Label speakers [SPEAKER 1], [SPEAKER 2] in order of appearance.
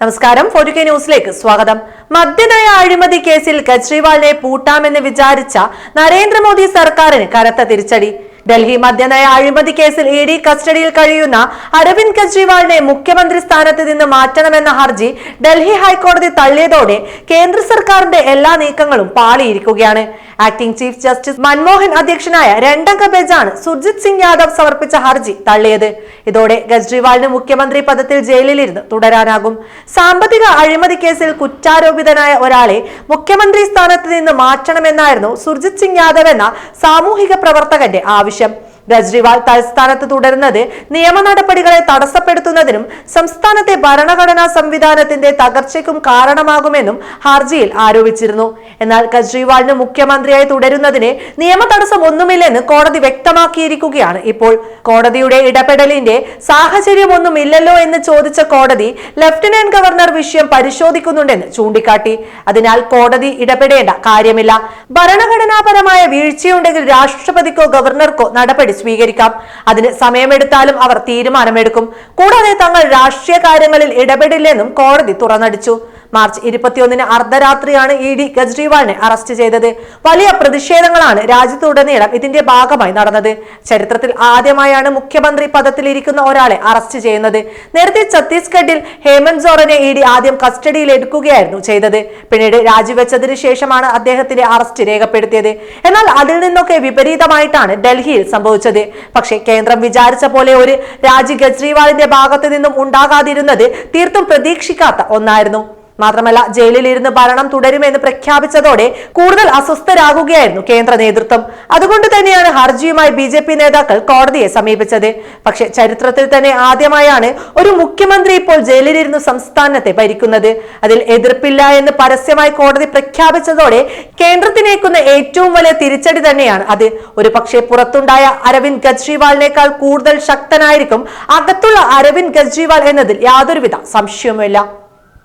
[SPEAKER 1] നമസ്കാരം. Forty K ന്യൂസിലേക്ക് സ്വാഗതം. മദ്യനയ അഴിമതി കേസിൽ കെജ്രിവാളിനെ പൂട്ടാമെന്ന് വിചാരിച്ച നരേന്ദ്രമോദി സർക്കാരിന് കനത്ത തിരിച്ചടി. ഡൽഹി മദ്യനയ അഴിമതി കേസിൽ ഇ ഡി കസ്റ്റഡിയിൽ കഴിയുന്ന അരവിന്ദ് കെജ്രിവാളിനെ മുഖ്യമന്ത്രി സ്ഥാനത്ത് നിന്ന് മാറ്റണമെന്ന ഹർജി ഡൽഹി ഹൈക്കോടതി തള്ളിയതോടെ കേന്ദ്ര സർക്കാരിന്റെ എല്ലാ നീക്കങ്ങളും പാളിയിരിക്കുകയാണ്. ആക്ടിംഗ് ചീഫ് ജസ്റ്റിസ് മൻമോഹൻ അധ്യക്ഷനായ രണ്ടംഗ ബെഞ്ചാണ് സുർജിത് സിംഗ് യാദവ് സമർപ്പിച്ച ഹർജി തള്ളിയത്. ഇതോടെ കെജ്രിവാളിന് മുഖ്യമന്ത്രി പദത്തിൽ ജയിലിലിരുന്ന് തുടരാനാകും. സാമ്പത്തിക അഴിമതി കേസിൽ കുറ്റാരോപിതനായ ഒരാളെ മുഖ്യമന്ത്രി സ്ഥാനത്ത് നിന്ന് മാറ്റണമെന്നായിരുന്നു സുർജിത് സിംഗ് യാദവ് എന്ന സാമൂഹിക പ്രവർത്തകന്റെ ആവശ്യം. കെജ്രിവാൾ തൽസ്ഥാനത്ത് തുടരുന്നത് നിയമ നടപടികളെ തടസ്സപ്പെടുത്തുന്നതിനും സംസ്ഥാനത്തെ ഭരണഘടനാ സംവിധാനത്തിന്റെ തകർച്ചയ്ക്കും കാരണമാകുമെന്നും ഹർജിയിൽ ആരോപിച്ചിരുന്നു. എന്നാൽ കെജ്രിവാളിന് മുഖ്യമന്ത്രിയായി തുടരുന്നതിന് നിയമ തടസ്സം ഒന്നുമില്ലെന്ന് കോടതി വ്യക്തമാക്കിയിരിക്കുകയാണ് ഇപ്പോൾ. കോടതിയുടെ ഇടപെടലിന്റെ സാഹചര്യമൊന്നുമില്ലല്ലോ എന്ന് ചോദിച്ച കോടതി ലഫ്റ്റനന്റ് ഗവർണർ വിഷയം പരിശോധിക്കുന്നുണ്ടെന്ന് ചൂണ്ടിക്കാട്ടി. അതിനാൽ കോടതി ഇടപെടേണ്ട കാര്യമില്ല. ഭരണഘടനാപരമായ വീഴ്ചയുണ്ടെങ്കിൽ രാഷ്ട്രപതിക്കോ ഗവർണർക്കോ നടപടി സ്വീകരിക്കാം. അതിന് സമയമെടുത്താലും അവർ തീരുമാനമെടുക്കും. കൂടാതെ തങ്ങൾ രാഷ്ട്രീയ കാര്യങ്ങളിൽ ഇടപെടില്ലെന്നും കോടതി തുറന്നടിച്ചു. മാർച്ച് ഇരുപത്തിയൊന്നിന് അർദ്ധരാത്രിയാണ് ഇ ഡി കെജ്രിവാളിനെ അറസ്റ്റ് ചെയ്തത്. വലിയ പ്രതിഷേധങ്ങളാണ് രാജ്യത്തുടനീളം ഇതിന്റെ ഭാഗമായി നടന്നത്. ചരിത്രത്തിൽ ആദ്യമായാണ് മുഖ്യമന്ത്രി പദത്തിലിരിക്കുന്ന ഒരാളെ അറസ്റ്റ് ചെയ്യുന്നത്. നേരത്തെ ഛത്തീസ്ഗഡിൽ ഹേമന്ത് സോറനെ ഇ ഡി ആദ്യം കസ്റ്റഡിയിൽ എടുക്കുകയായിരുന്നു ചെയ്തത്. പിന്നീട് രാജിവെച്ചതിന് ശേഷമാണ് അദ്ദേഹത്തിന്റെ അറസ്റ്റ് രേഖപ്പെടുത്തിയത്. എന്നാൽ അതിൽ നിന്നൊക്കെ വിപരീതമായിട്ടാണ് ഡൽഹിയിൽ സംഭവിച്ചത്. പക്ഷേ കേന്ദ്രം വിചാരിച്ച പോലെ ഒരു രാജി കെജ്രിവാളിന്റെ ഭാഗത്തു നിന്നും ഉണ്ടാകാതിരുന്നത് തീർത്തും പ്രതീക്ഷിക്കാത്ത ഒന്നായിരുന്നു. മാത്രമല്ല ജയിലിലിരുന്ന് ഭരണം തുടരുമെന്ന് പ്രഖ്യാപിച്ചതോടെ കൂടുതൽ അസ്വസ്ഥരാകുകയായിരുന്നു കേന്ദ്ര നേതൃത്വം. അതുകൊണ്ട് തന്നെയാണ് ഹർജിയുമായി ബി ജെ പി നേതാക്കൾ കോടതിയെ സമീപിച്ചത്. പക്ഷേ ചരിത്രത്തിൽ തന്നെ ആദ്യമായാണ് ഒരു മുഖ്യമന്ത്രി ഇപ്പോൾ ജയിലിലിരുന്ന് സംസ്ഥാനത്തെ ഭരിക്കുന്നത്. അതിൽ എതിർപ്പില്ല എന്ന് പരസ്യമായി കോടതി പ്രഖ്യാപിച്ചതോടെ കേന്ദ്രത്തിനേക്കുന്ന ഏറ്റവും വലിയ തിരിച്ചടി തന്നെയാണ് അത്. ഒരു പക്ഷേ പുറത്തുണ്ടായ അരവിന്ദ് കെജ്രിവാളിനേക്കാൾ കൂടുതൽ ശക്തനായിരിക്കും അകത്തുള്ള അരവിന്ദ് കെജ്രിവാൾ എന്നതിൽ യാതൊരുവിധ സംശയവുമില്ല.